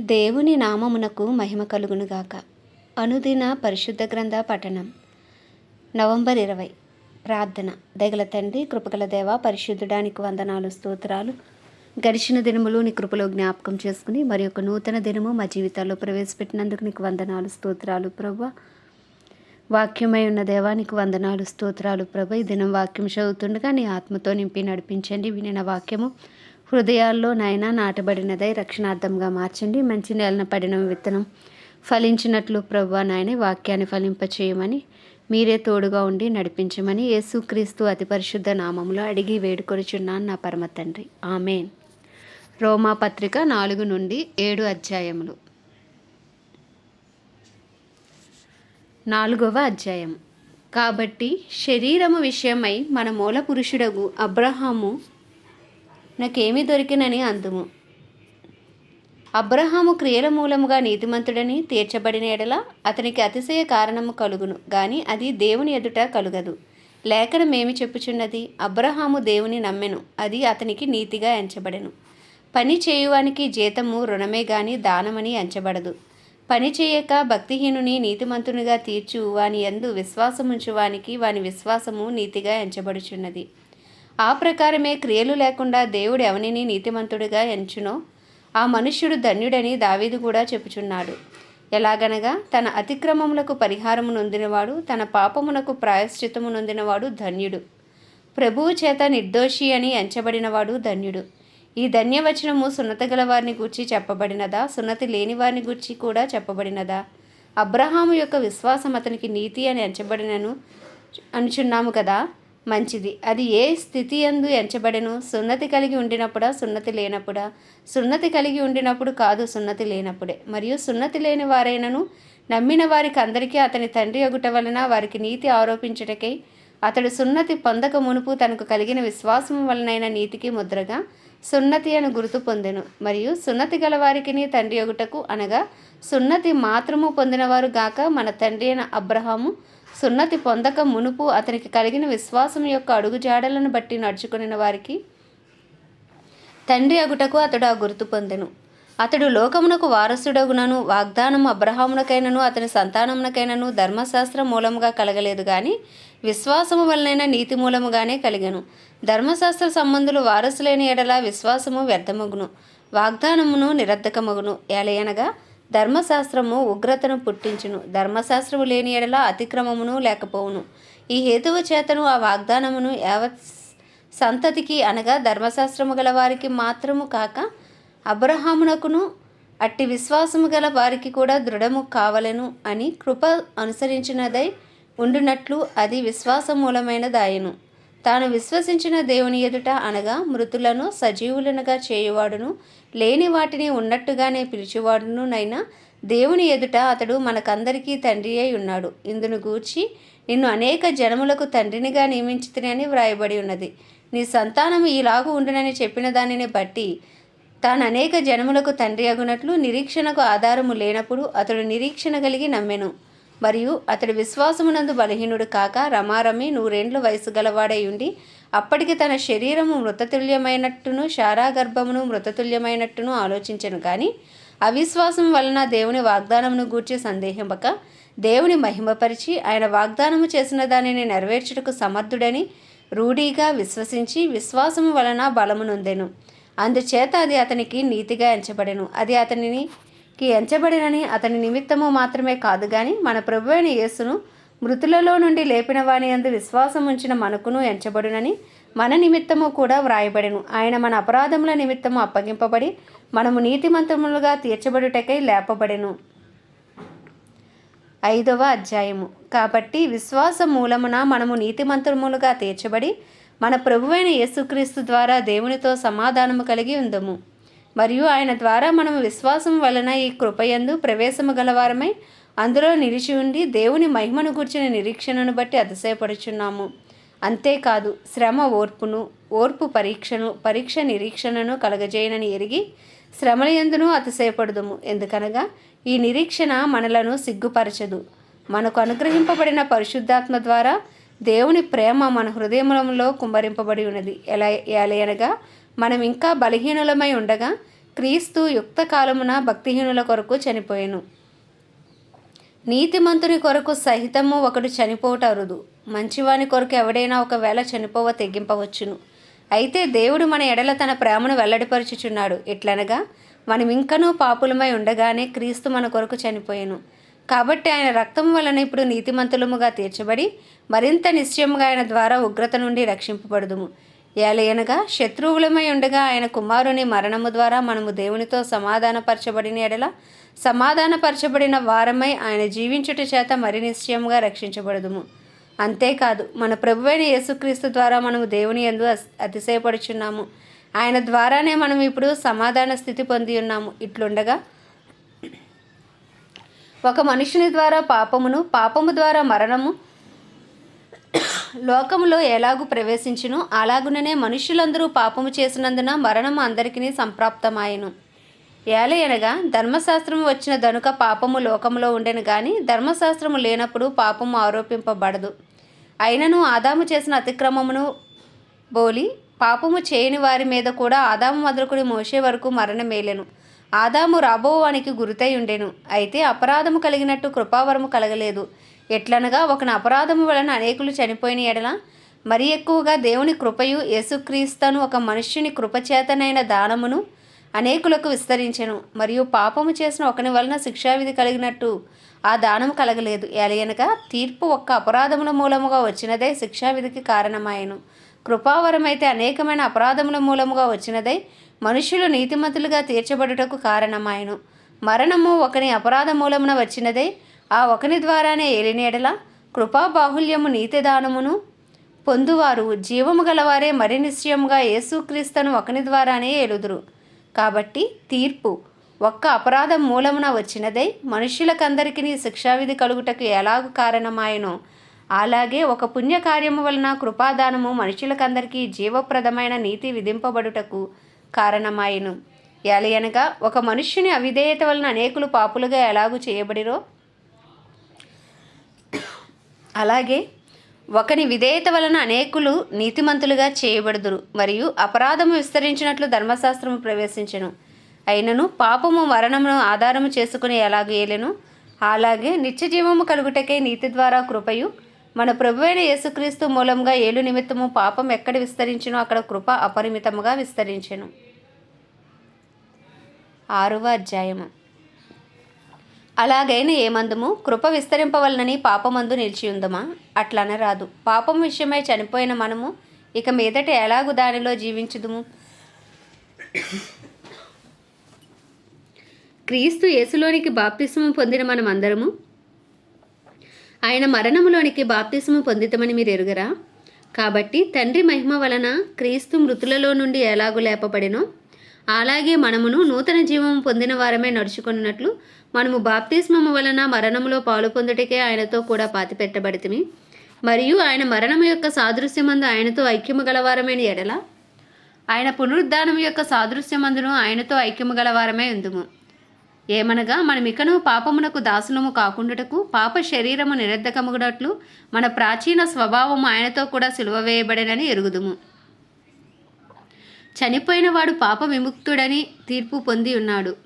దేవుని నామమునకు మహిమ కలుగునుగాక అనుదిన పరిశుద్ధ గ్రంథ పఠనం. నవంబర్ ఇరవై. ప్రార్థన. దగల తండ్రి కృపగల దేవ పరిశుద్ధుడానికి వందనాలు స్తోత్రాలు. గడిచిన దినములు నీ కృపలో జ్ఞాపకం చేసుకుని మరి ఒక నూతన దినము మా జీవితాల్లో ప్రవేశపెట్టినందుకు నీకు వందనాలు స్తోత్రాలు ప్రభు. వాక్యమై ఉన్న దేవానికి వందనాలు స్తోత్రాలు ప్రభు. ఈ దినం వాక్యం చదువుతుండగా నీ ఆత్మతో నింపి నడిపించండి. వినిన వాక్యము హృదయాల్లో నాయన నాటబడినదై రక్షణార్థంగా మార్చండి. మంచి నేలన పడిన విత్తనం ఫలించినట్లు ప్రభు నాయన వాక్యాన్ని ఫలింపచేయమని మీరే తోడుగా ఉండి నడిపించమని యేసుక్రీస్తు అతి పరిశుద్ధ నామంలో అడిగి వేడుకొనిచున్నాను నా పరమ తండ్రి. ఆమెన్. రోమా పత్రిక నాలుగు నుండి ఏడు అధ్యాయములు. నాలుగవ అధ్యాయం కాబట్టి శరీరము విషయమై మన మూల పురుషుడగు అబ్రహాము నాకేమీ దొరికినని అందుము. అబ్రహాము క్రియల మూలముగా నీతిమంతుడని తీర్చబడిన ఎడల అతనికి అతిశయ కారణము కలుగును గాని అది దేవుని ఎదుట కలుగదు. లేఖనమేమి చెప్పుచున్నది? అబ్రహాము దేవుని నమ్మెను అది అతనికి నీతిగా ఎంచబడెను. పని చేయువానికి జీతము రుణమే గాని దానమని ఎంచబడదు. పని చేయక భక్తిహీనుని నీతిమంతునిగా తీర్చు వాని యందు విశ్వాసముంచువానికి వాని విశ్వాసము నీతిగా ఎంచబడుచున్నది. ఆ ప్రకారమే క్రియలు లేకుండా దేవుడు ఎవనిని నీతిమంతుడిగా ఎంచునో ఆ మనుష్యుడు ధన్యుడని దావీదు కూడా చెప్పుచున్నాడు. ఎలాగనగా తన అతిక్రమములకు పరిహారము నొందినవాడు తన పాపమునకు ప్రాయశ్చితము నొందినవాడు ధన్యుడు. ప్రభువు చేత నిర్దోషి అని ఎంచబడినవాడు ధన్యుడు. ఈ ధన్యవచనము సున్నత గల వారిని గూర్చి చెప్పబడినదా? సున్నతి లేని వారిని గూర్చి కూడా చెప్పబడినదా? అబ్రహాము యొక్క విశ్వాసం అతనికి నీతి అని ఎంచబడినను అనుచున్నాము కదా? మంచిది. అది ఏ స్థితి ఎందు ఎంచబడెను? సున్నతి కలిగి ఉండినప్పుడా సున్నతి లేనప్పుడా? సున్నతి కలిగి ఉండినప్పుడు కాదు సున్నతి లేనప్పుడే. మరియు సున్నతి లేని వారైనను నమ్మిన వారికి అందరికీ అతని తండ్రి ఎగుట వలన వారికి నీతి ఆరోపించుటకై అతడు సున్నతి పొందక మునుపు తనకు కలిగిన విశ్వాసం వలనైన నీతికి ముద్రగా సున్నతి అని గుర్తు పొందెను. మరియు సున్నతి గల వారికి తండ్రి ఒకటకు అనగా సున్నతి మాత్రము పొందినవారు గాక మన తండ్రి అయిన అబ్రహాము సున్నతి పొందక మునుపు అతనికి కలిగిన విశ్వాసం యొక్క అడుగుజాడలను బట్టి నడుచుకుని వారికి తండ్రి అగుటకు అతడు ఆ గుర్తు పొందెను. అతడు లోకమునకు వారసుడగునను వాగ్దానం అబ్రహామునకైనను అతని సంతానమునకైనను ధర్మశాస్త్ర మూలముగా కలగలేదు కానీ విశ్వాసము వలనైన నీతి మూలముగానే కలిగను. ధర్మశాస్త్ర సంబంధులు వారసులేని ఎడల విశ్వాసము వ్యర్థమగును వాగ్దానమును నిరర్ధకమగును. ఏలయనగా ధర్మశాస్త్రము ఉగ్రతను పుట్టించును. ధర్మశాస్త్రము లేని ఎడల అతిక్రమమును లేకపోవును. ఈ హేతువు చేతను ఆ వాగ్దానమును యావత్ సంతతికి అనగా ధర్మశాస్త్రము గల వారికి మాత్రము కాక అబ్రహామునకును అట్టి విశ్వాసము గల వారికి కూడా దృఢము కావలను అని కృప అనుసరించినదై ఉండునట్లు అది విశ్వాసమూలమైనదాయను. తాను విశ్వసించిన దేవుని ఎదుట అనగా మృతులను సజీవులనుగా చేయువాడును లేని వాటిని ఉన్నట్టుగానే పిలిచేవాడును నైనా దేవుని ఎదుట అతడు మనకందరికీ తండ్రి అయి ఉన్నాడు. ఇందును గూర్చి నిన్ను అనేక జనములకు తండ్రినిగా నియమించుతుని వ్రాయబడి ఉన్నది. నీ సంతానము ఇలాగు ఉండునని చెప్పిన దానిని బట్టి తాను అనేక జనములకు తండ్రి అగునట్లు నిరీక్షణకు ఆధారము లేనప్పుడు అతడు నిరీక్షణ కలిగి నమ్మెను. మరియు అతడి విశ్వాసమునందు బలహీనుడు కాక రమారమి నూరేండ్లు వయసు గలవాడై ఉండి అప్పటికి తన శరీరము మృతతుల్యమైనట్టును శారాగర్భమును మృతతుల్యమైనట్టును ఆలోచించను కానీ అవిశ్వాసం వలన దేవుని వాగ్దానమును గూర్చి సందేహింపక దేవుని మహిమపరిచి ఆయన వాగ్దానము చేసిన దానిని నెరవేర్చుటకు సమర్థుడని రూఢీగా విశ్వసించి విశ్వాసము వలన బలమునొందెను అందుచేత అది అతనికి నీతిగా ఎంచబడెను. అది అతనిని అతనికి ఎంచబడినని అతని నిమిత్తము మాత్రమే కాదు కానీ మన ప్రభు అయిన యేసును మృతులలో నుండి లేపిన వాని అందు విశ్వాసం ఉంచిన మనకును ఎంచబడునని మన నిమిత్తము కూడా వ్రాయబడెను. ఆయన మన అపరాధముల నిమిత్తము అప్పగింపబడి మనము నీతిమంతములుగా తీర్చబడుటకై లేపబడెను. ఐదవ అధ్యాయము. కాబట్టి విశ్వాస మూలమున మనము నీతిమంతములుగా తీర్చబడి మన ప్రభువైన యేసుక్రీస్తు ద్వారా దేవునితో సమాధానము కలిగి ఉందము. మరియు ఆయన ద్వారా మనము విశ్వాసం వలన ఈ కృపయందు ప్రవేశము గలవారమై అందులో నిలిచి ఉండి దేవుని మహిమను గుర్చిన నిరీక్షణను బట్టి అతిశయపడుచున్నాము. అంతేకాదు శ్రమ ఓర్పును ఓర్పు పరీక్షను పరీక్ష నిరీక్షణను కలగజేయనని ఎరిగి శ్రమలయందును అతిశయపడదుము. అతిశయపడుదుము ఎందుకనగా ఈ నిరీక్షణ మనలను సిగ్గుపరచదు. మనకు అనుగ్రహింపబడిన పరిశుద్ధాత్మ ద్వారా దేవుని ప్రేమ మన హృదయములంలో కుమ్మరింపబడి ఉన్నది. ఎలా ఎలయనగా మనం ఇంకా బలహీనులమై ఉండగా క్రీస్తు యుక్త కాలమున భక్తిహీనుల కొరకు చనిపోయెను. నీతిమంతుని కొరకు సహితము ఒకడు చనిపోవట అరుదు. మంచివాని కొరకు ఎవడైనా ఒకవేళ చనిపోవ తెగింపవచ్చును. అయితే దేవుడు మన ఎడల తన ప్రేమను వెల్లడిపరుచుచున్నాడు. ఎట్లనగా మనం ఇంకనూ పాపులమై ఉండగానే క్రీస్తు మన కొరకు చనిపోయాను. కాబట్టి ఆయన రక్తం వలన ఇప్పుడు నీతిమంతులముగా తీర్చబడి మరింత నిశ్చయముగా ఆయన ద్వారా ఉగ్రత నుండి రక్షింపబడుదుము. ఏలయనగా శత్రువులమై ఉండగా ఆయన కుమారుని మరణము ద్వారా మనము దేవునితో సమాధానపరచబడిన ఎడల సమాధానపరచబడిన వారమై ఆయన జీవించుట చేత మరి నిశ్చయముగా రక్షించబడదుము. అంతేకాదు మన ప్రభువైన యేసుక్రీస్తు ద్వారా మనము దేవుని యందు అతిశయపడుచున్నాము. ఆయన ద్వారానే మనం ఇప్పుడు సమాధాన స్థితి పొంది ఉన్నాము. ఇట్లుండగా ఒక మనుషుని ద్వారా పాపమును పాపము ద్వారా మరణము లోకములో ఎలాగు ప్రవేశించును? అలాగుననే మనుష్యులందరూ పాపము చేసినందున మరణము అందరికీ సంప్రాప్తమాయను. ఏలయనగా ధర్మశాస్త్రము వచ్చిన దనుక పాపము లోకములో ఉండెను కానీ ధర్మశాస్త్రము లేనప్పుడు పాపము ఆరోపింపబడదు. అయినను ఆదాము చేసిన అతిక్రమమును బోలి పాపము చేయని వారి మీద కూడా ఆదాము మొదలుకొని మోసే వరకు మరణమేలెను. ఆదాము రాబోవానికి గురితై ఉండెను. అయితే అపరాధము కలిగినట్టు కృపావరము కలగలేదు. ఎట్లనగా ఒకని అపరాధము వలన అనేకులు చనిపోయిన ఎడల మరి ఎక్కువగా దేవుని కృపయు యేసుక్రీస్తను ఒక మనుష్యుని కృపచేతనైన దానమును అనేకులకు విస్తరించెను. మరియు పాపము చేసిన ఒకని వలన శిక్షావిధి కలిగినట్టు ఆ దానం కలగలేదు. ఎలయనగా తీర్పు ఒక్క అపరాధముల మూలముగా వచ్చినదే శిక్షావిధికి కారణమాయను. కృపావరమైతే అనేకమైన అపరాధముల మూలముగా వచ్చినదై మనుష్యులు నీతిమంతులుగా తీర్చబడుటకు కారణమాయను. మరణము ఒకని అపరాధ మూలమున వచ్చినదై ఆ ఒకని ద్వారానే ఏలినేడల కృపా బాహుల్యము నీతిదానమును పొందువారు. జీవము గలవారే మరి నిశ్చయముగా యేసుక్రీస్తును ఒకని ద్వారానే ఎలుదురు కాబట్టి తీర్పు ఒక్క అపరాధం మూలమున వచ్చినదై మనుష్యులకందరికీ శిక్షావిధి కలుగుటకు ఎలాగు కారణమాయనో అలాగే ఒక పుణ్యకార్యము వలన కృపాదానము మనుషులకందరికీ జీవప్రదమైన నీతి విధింపబడుటకు కారణమాయను. ఎలయనగా ఒక మనుష్యుని అవిధేయత వలన అనేకులు పాపులుగా ఎలాగూ చేయబడిరో అలాగే ఒకని విధేయత వలన అనేకులు నీతిమంతులుగా చేయబడుదురు మరియు అపరాధము విస్తరించినట్లు ధర్మశాస్త్రము ప్రవేశించెను. అయినను పాపము మరణమును ఆధారము చేసుకుని ఎలాగ ఏలెను? అలాగే నిత్య జీవము కలుగుటకే నీతి ద్వారా కృపయు. మన ప్రభువైన యేసుక్రీస్తు మూలంగా ఏలు నిమిత్తము పాపం ఎక్కడ విస్తరించినో అక్కడ కృప అపరిమితముగా విస్తరించెను. ఆరవ అధ్యాయము. అలాగైన ఏమందుము? కృప విస్తరింపవలనని పాపమందు నిలిచియుందమా అట్లనరాదు. పాపం విషయమై చనిపోయిన మనము ఇక మీదట ఎలాగు దానిలో జీవించుదుము? క్రీస్తు యేసులోనికి బాప్తిస్మం పొందిన మనమందరము? ఆయన మరణములోనికి బాప్తిస్మం పొందితమని మీరు ఎరుగరా కాబట్టి తండ్రి మహిమ వలన క్రీస్తు మృతులలో నుండి ఎలాగు లేపబడినో అలాగే మనమును నూతన జీవము పొందిన వారమే నడుచుకున్నట్లు మనము బాప్తిస్మము వలన మరణములో పాలు పొందుటకే ఆయనతో కూడా పాతిపెట్టబడితిమి. మరియు ఆయన మరణము యొక్క సాదృశ్యమందు ఆయనతో ఐక్యము గలవారమైన ఎడల ఆయన పునరుద్ధానము యొక్క సాదృశ్యమందును ఆయనతో ఐక్యము గలవారమే ఉందుము. ఏమనగా మనమికను పాపమునకు దాసులము కాకుండాటకు పాప శరీరము నిరర్ధకముగునట్లు మన ప్రాచీన స్వభావము ఆయనతో కూడా సిలువ వేయబడనని ఎరుగుదుము. చనిపోయిన వాడు పాప విముక్తుడని తీర్పు పొంది ఉన్నాడు.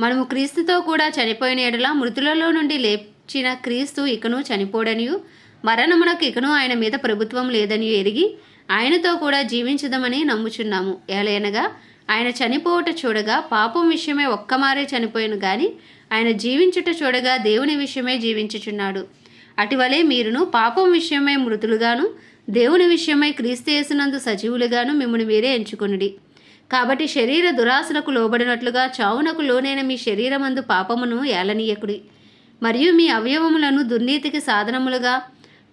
మనము క్రీస్తుతో కూడా చనిపోయిన ఎడల మృతులలో నుండి లేచిన క్రీస్తు ఇకను చనిపోడనియు మరణమునకు ఇకను ఆయన మీద ప్రభుత్వం లేదని ఎరిగి ఆయనతో కూడా జీవించదమని నమ్ముచున్నాము. ఏలైనగా ఆయన చనిపోవట చూడగా పాపం విషయమే ఒక్కమారే చనిపోయాను గాని ఆయన జీవించుట చూడగా దేవుని విషయమే జీవించుచున్నాడు. అటువలే మీరును పాపం విషయమే మృతులుగాను దేవుని విషయమై క్రీస్తయేసునందు సజీవులుగాను మిమ్మల్ని మీరే ఎంచుకొనుడి. కాబట్టి శరీర దురాశలకు లోబడినట్లుగా చావునకు లోనైన మీ శరీరమందు పాపమును ఏలనీయకుడి. మరియు మీ అవయవములను దుర్నీతికి సాధనములుగా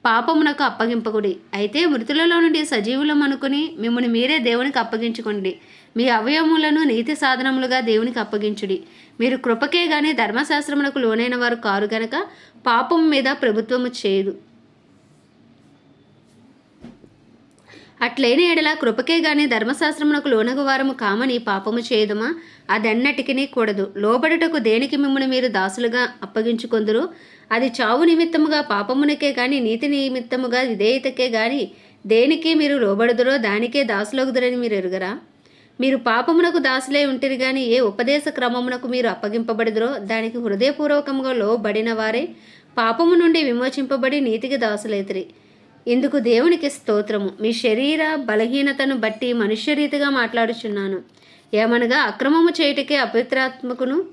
పాపమునకు అప్పగింపకుడి. అయితే మృతులలో నుండి సజీవులం అనుకుని మిమ్మల్ని మీరే దేవునికి అప్పగించుకోండి మీ అవయవములను నీతి సాధనములుగా దేవునికి అప్పగించుడి. మీరు కృపకే గాని ధర్మశాస్త్రములకు లోనైన వారు కారు గనక పాపం మీద ప్రభుత్వము చేయదు. అట్లైన ఎడల కృపకే గాని ధర్మశాస్త్రమునకు లోనగవారము కామని పాపము చేయదుమా? అదన్నటికి కూడదు. లోబడుటకు దేనికి మిమ్మల్ని మీరు దాసులుగా అప్పగించుకొందురు? అది చావు నిమిత్తముగా పాపమునకే గాని నీతి నిమిత్తముగా విధేయతకే గాని దేనికి మీరు లోబడుదురో దానికే దాసులగుదురని మీరు ఎరుగరా? మీరు పాపమునకు దాసులే ఉంటిరి గాని ఏ ఉపదేశ క్రమమునకు మీరు అప్పగింపబడిదరో దానికి హృదయపూర్వకంగా లోబడిన వారే పాపము నుండి విమోచింపబడి నీతికి దాసులైతిరి. ఇందుకు దేవునికి స్తోత్రము. మీ శరీర బలహీనతను బట్టి మనుష్యరీతిగా మాట్లాడుచున్నాను. ఏమనగా అక్రమము చేయుటకే అపవిత్రాత్మకును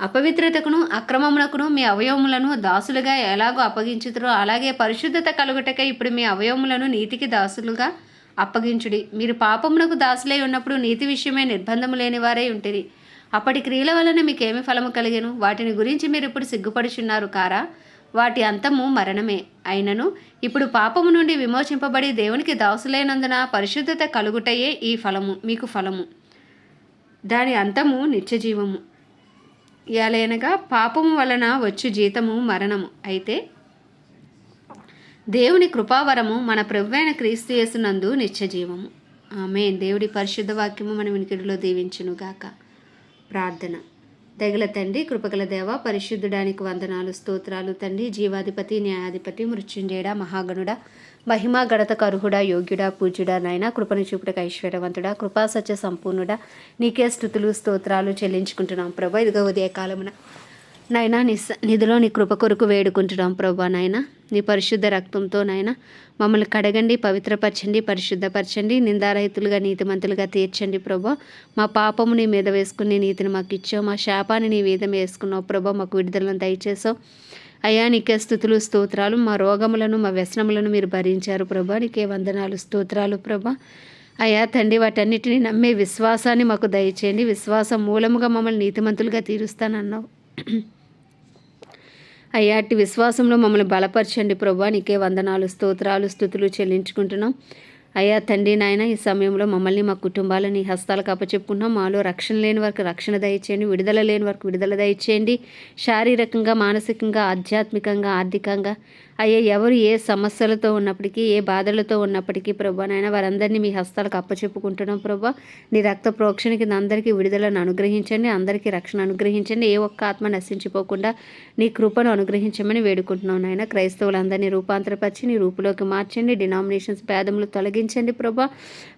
అపవిత్రతకును అక్రమమునకును మీ అవయవములను దాసులుగా ఎలాగో అప్పగించుతురో అలాగే పరిశుద్ధత కలుగుటకే ఇప్పుడు మీ అవయవములను నీతికి దాసులుగా అప్పగించుడి. మీరు పాపమునకు దాసులై ఉన్నప్పుడు నీతి విషయమే నిర్బంధము లేని వారే ఉంటిరి. అప్పటి క్రియల వలన మీకేమి ఫలము కలిగేను? వాటిని గురించి మీరు ఇప్పుడు సిగ్గుపడుచున్నారు కారా? వాటి అంతము మరణమే. అయినను ఇప్పుడు పాపము నుండి విమోచింపబడి దేవునికి దాసులైనందున పరిశుద్ధత కలుగుటయే ఈ ఫలము మీకు ఫలము. దాని అంతము నిత్యజీవము. ఎలయనగా పాపము వలన వచ్చు జీతము మరణము. అయితే దేవుని కృపావరము మన ప్రభువైన క్రీస్తు యేసునందు నిత్యజీవము. ఆమె దేవుడి పరిశుద్ధ వాక్యము మన వినికిడిలో దీవించునుగాక. ప్రార్థన. దగల తండ్రి కృపగల దేవ పరిశుద్ధుడానికి వందనాలు స్తోత్రాలు తండ్రి. జీవాధిపతి న్యాయాధిపతి మృత్యుంజయుడ మహాగణుడ మహిమా గణత కరుహుడా యోగ్యుడా పూజ్యుడ నాయన కృపను చూపుటకు ఐశ్వర్యవంతుడ కృపా సత్య సంపూర్ణుడా. నీకే స్థుతులు స్తోత్రాలు చెల్లించుకుంటున్నాం ప్రభా. ఇదిగో ఉదయకాలమున నాయన నాయనా నీ నిధిలో నీ కృప కొరకు వేడుకుంటున్నాం ప్రభా నాయన. నీ పరిశుద్ధ రక్తంతో నాయన మమ్మల్ని కడగండి పవిత్రపరచండి పరిశుద్ధపరచండి నిందారహితులుగా నీతిమంతులుగా తీర్చండి ప్రభా. మా పాపము నీ మీద వేసుకుని నీతిని మాకు ఇచ్చావు. మా శాపాన్ని నీ మీద వేసుకున్నావు ప్రభా. మాకు విడుదలను దయచేసావు అయ్యా నీకే స్థుతులు స్తోత్రాలు. మా రోగములను మా వ్యసనములను మీరు భరించారు ప్రభా. నీకే వందనాలు స్తోత్రాలు ప్రభా. అయ్యా తండ్రి వాటన్నిటిని నమ్మే విశ్వాసాన్ని మాకు దయచేయండి. విశ్వాసం మూలముగా మమ్మల్ని నీతిమంతులుగా తీరుస్తానన్నావు. అయ్యా అట్టి విశ్వాసంలో మమ్మల్ని బలపరచండి ప్రభా. నీకే వందనాలు స్తోత్రాలు స్థుతులు చెల్లించుకుంటున్నాం. అయ్యా తండ్రి నాయన ఈ సమయంలో మమ్మల్ని మా కుటుంబాలని హస్తాలకు అప్పచెప్పుకున్నాం. మాలో రక్షణ లేని వరకు రక్షణ దయచేయండి. విడుదల లేని వరకు విడుదల దయచేయండి. శారీరకంగా మానసికంగా ఆధ్యాత్మికంగా ఆర్థికంగా అయ్యా ఎవరు ఏ సమస్యలతో ఉన్నప్పటికీ ఏ బాధలతో ఉన్నప్పటికీ ప్రభా నాయన వారందరినీ మీ హస్తాలకు అప్పచెప్పుకుంటున్నాం ప్రభా. నీ రక్త ప్రోక్షణ కింద అందరికీ విడుదలను అనుగ్రహించండి అందరికీ రక్షణ అనుగ్రహించండి. ఏ ఒక్క ఆత్మ నశించిపోకుండా నీ కృపను అనుగ్రహించమని వేడుకుంటున్నాం నాయన. క్రైస్తవులందరినీ రూపాంతరపరిచి నీ రూపులోకి మార్చండి డినామినేషన్స్ భేదములు తొలగించండి ప్రభా.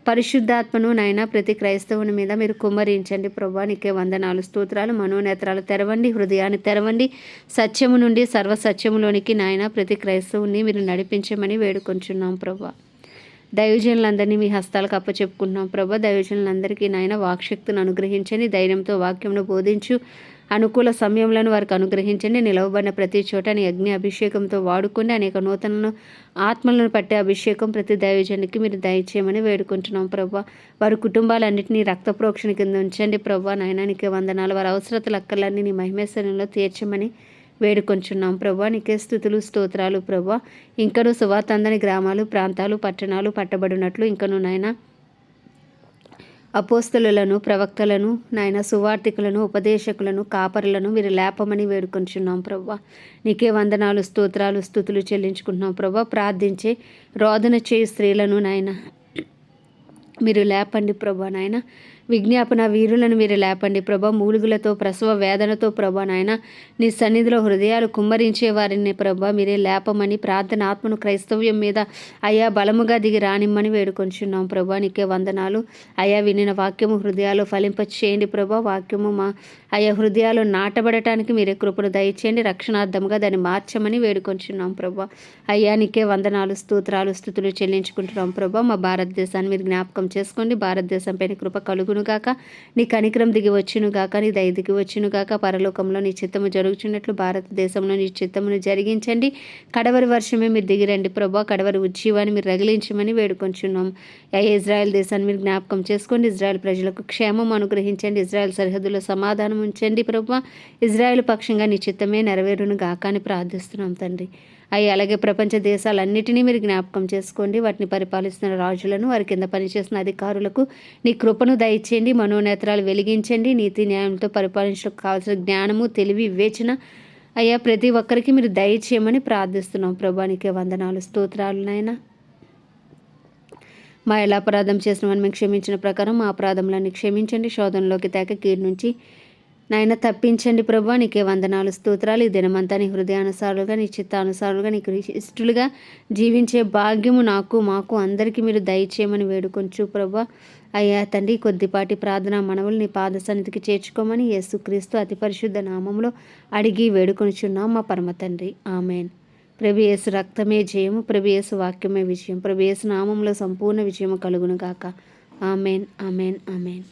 పరిశుద్ధాత్మను నాయన ప్రతి క్రైస్తవుని మీద మీరు కుమ్మరించండి ప్రభా. నీకే వందనాలు స్తోత్రాలు మనోనేత్రాలు తెరవండి హృదయాన్ని తెరవండి. సత్యము నుండి సర్వ సత్యములోనికి నాయన ప్రతి క్రైస్తవుని మీరు నడిపించమని వేడుకొంచున్నాం ప్రభా. దైవజనులందరినీ మీ హస్తాలకు అప్పచెప్పుకుంటున్నాం ప్రభా. దైవజనులందరికీ నాయన వాక్శక్తిని అనుగ్రహించని ధైర్యంతో వాక్యంను బోధించు అనుకూల సమయంలో వారికి అనుగ్రహించండి నిలవబడిన ప్రతి చోట నీ అగ్ని అభిషేకంతో వాడుకొని అనేక నూతనలను ఆత్మలను పట్టే అభిషేకం ప్రతి దైవజనునికి మీరు దయచేయమని వేడుకుంటున్నాం ప్రభా. వారి కుటుంబాలన్నింటినీ రక్త ప్రోక్షణ కింద ఉంచండి ప్రభా. నాయనానికి వందనాలు వారి అవసరతలు అక్కర్లన్నీ నీ మహిమేశ్వరంలో తీర్చమని వేడుకొంచున్నాం. ప్రభా నీకే స్థుతులు స్తోత్రాలు ప్రభా. ఇంకను సువాతందని గ్రామాలు ప్రాంతాలు పట్టణాలు పట్టబడినట్లు ఇంకను నాయన అపోస్తులను ప్రవక్తలను నాయన సువార్థికులను ఉపదేశకులను కాపరులను మీరు లేపమని వేడుకొంచున్నాం ప్రభా. నీకే వందనాలు స్తోత్రాలు స్థుతులు చెల్లించుకుంటున్నాం ప్రభా. ప్రార్థించే రోదన చేయి స్త్రీలను నాయన మీరు లేపండి ప్రభా నాయన. విజ్ఞాపన వీరులను మీరు లేపండి. ప్రభా మూలుగులతో ప్రసవ వేదనతో ప్రభా నాయన నీ సన్నిధిలో హృదయాలు కుమ్మరించే వారిని ప్రభా మీరే లేపమని ప్రార్థన ఆత్మను క్రైస్తవ్యం మీద అయా బలముగా దిగి రానిమ్మని వేడుకొంచున్నాం ప్రభా. నీకే వందనాలు. అయా వినిన వాక్యము హృదయాలు ఫలింప చేయండి ప్రభా. వాక్యము మా అయా హృదయాలు నాటబడటానికి మీరే కృపను దయచేయండి. రక్షణార్థముగా దాన్ని మార్చమని వేడుకొంచున్నాం ప్రభా. అయ్యా నీకే వందనాలు స్తోత్రాలు స్థుతులు చెల్లించుకుంటున్నాం ప్రభా. మా భారతదేశాన్ని మీరు జ్ఞాపకం చేసుకోండి. భారతదేశం పైన కృప కలుగును గాక. నీ కనికరం దిగి వచ్చును గాక. నీ దయ దిగి వచ్చును గాక. పరలోకంలో నీ చిత్తము జరుగుచున్నట్లు భారతదేశంలో నీ చిత్తమును జరిగించండి. కడవరి వర్షమే మీరు దిగిరండి ప్రభా. కడవరి ఉజ్జీవాన్ని మీరు రగిలించమని వేడుకొంచున్నాం. యా ఇజ్రాయెల్ దేశాన్ని మీరు జ్ఞాపకం చేసుకోండి. ఇజ్రాయెల్ ప్రజలకు క్షేమం అనుగ్రహించండి. ఇజ్రాయెల్ సరిహద్దులో సమాధానం ఉంచండి ప్రభా. ఇజ్రాయెల్ పక్షంగా నీ చిత్తమే నెరవేరును గాక అని ప్రార్థిస్తున్నాం తండ్రి. అవి అలాగే ప్రపంచ దేశాలన్నిటినీ మీరు జ్ఞాపకం చేసుకోండి. వాటిని పరిపాలిస్తున్న రాజులను వారి కింద పనిచేస్తున్న అధికారులకు నీ కృపను దయచేయండి. మనోనేత్రాలు వెలిగించండి. నీతి న్యాయంతో పరిపాలించడం కావాల్సిన జ్ఞానము తెలివి వివేచన అయ్యా ప్రతి ఒక్కరికి మీరు దయచేయమని ప్రార్థిస్తున్నాం. ప్రభానికే వందనాలు స్తోత్రాలు నాయన. మా ఎలా అపరాధం చేసిన వారిని మేము క్షమించిన ప్రకారం మా అపరాధములన్నీ క్షమించండి. శోధనలోకి తేక కీడు నుంచి నాయన తప్పించండి ప్రభా నీకే వందనాలు స్తోత్రాలు. ఈ దినమంతా నీ హృదయానుసారులుగా నీ చిత్తానుసారులుగా నీకు ఇష్టలుగా జీవించే భాగ్యము నాకు మాకు అందరికీ మీరు దయచేయమని వేడుకొంచు ప్రభా అయ్యా తండ్రి కొద్దిపాటి ప్రార్థన మనవులు నీ పాద సన్నిధికి చేర్చుకోమని యేసుక్రీస్తు అతి పరిశుద్ధ నామంలో అడిగి వేడుకొనిచున్నాం మా పరమ తండ్రి. ఆమెన్. ప్రభు రక్తమే జయము ప్రభు వాక్యమే విజయం ప్రభు నామంలో సంపూర్ణ విజయము కలుగును గాక. Amen amen amen.